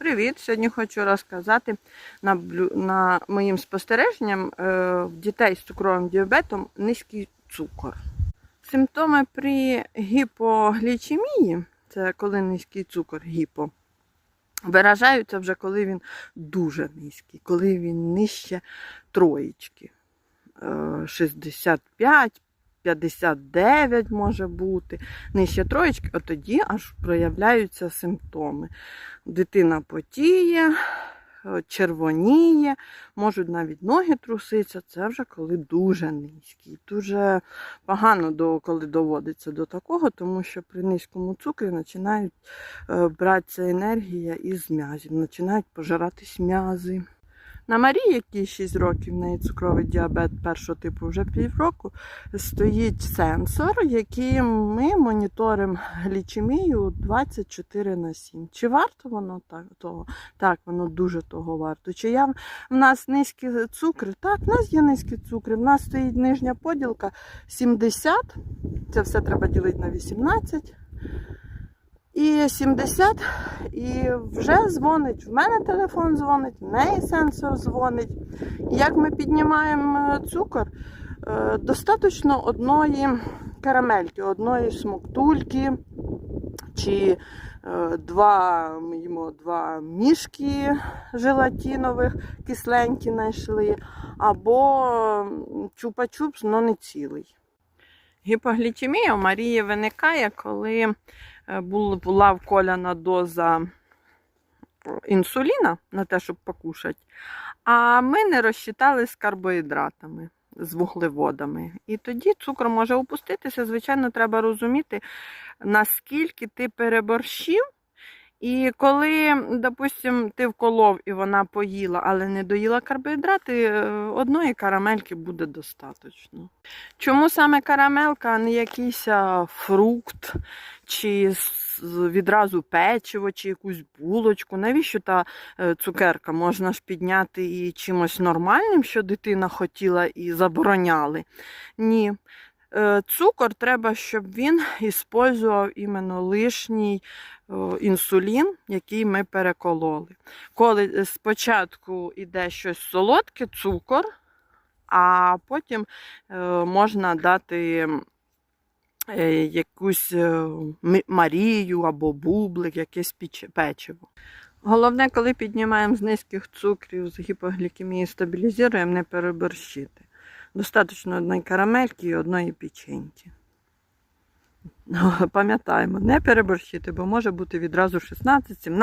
Привіт! Сьогодні хочу розказати на, на моїм спостереженням е, дітей з цукровим діабетом низький цукор. Симптоми при гіпоглічемії, це коли низький цукор гіпо, виражаються вже коли він дуже низький, коли він нижче троєчки. Е, 65, 59 може бути, нижче троєчки, от тоді аж проявляються симптоми. Дитина потіє, е, червоніє, можуть навіть ноги труситися. Це вже коли дуже низький. Дуже погано, коли доводиться до такого, тому що при низькому цукрі починають е, братися енергія із м'язів, починають пожиратись м'язи. На Марії, якій 6 років, в неї цукровий діабет першого типу вже півроку, стоїть сенсор, який ми моніторимо глічемію 24 на 7. Чи варто воно так, того? Так, воно дуже того варто. Чи я, в нас низькі цукри? Так, в нас є низькі цукри. В нас стоїть нижня поділка 70. Це все треба ділити на 18. І 70, і вже дзвонить. В мене телефон дзвонить, в неї сенсор дзвонить. І як ми піднімаємо е, цукор, е, достатньо одної карамельки, одної смоктульки, чи е, два, їмо два мішки желатинових, кисленькі знайшли, або чупа-чупс, але не цілий. Гіпоглічемія у Марії виникає, коли е, в була вколяна доза інсуліна на те, щоб покушати, а ми не розчитали з карбоїдратами, з вуглеводами. І тоді цукор може опуститися. Звичайно, треба розуміти, наскільки ти переборщив. І коли, допустим, ти вколов і вона поїла, але не доїла карбоїдрати, е, одної карамельки буде достатньо. Чому саме карамелка, а не якийсь фрукт, чи відразу печиво, чи якусь булочку? Навіщо та е, цукерка? Можна ж підняти і чимось нормальним, що дитина хотіла і забороняли? Ні. Е, Цукор треба, щоб він іспользував іменно лишній е, інсулін, який ми перекололи. Коли е, спочатку йде щось солодке, цукор, а потім можна дати якусь Марію або бублик, якесь печиво. Головне, коли піднімаємо з низьких цукрів, з гіпоглікемії стабілізуємо, не переборщити. Достатньо одної карамельки і одної печеньки. Пам'ятаємо, не переборщити, бо може бути відразу 16-17.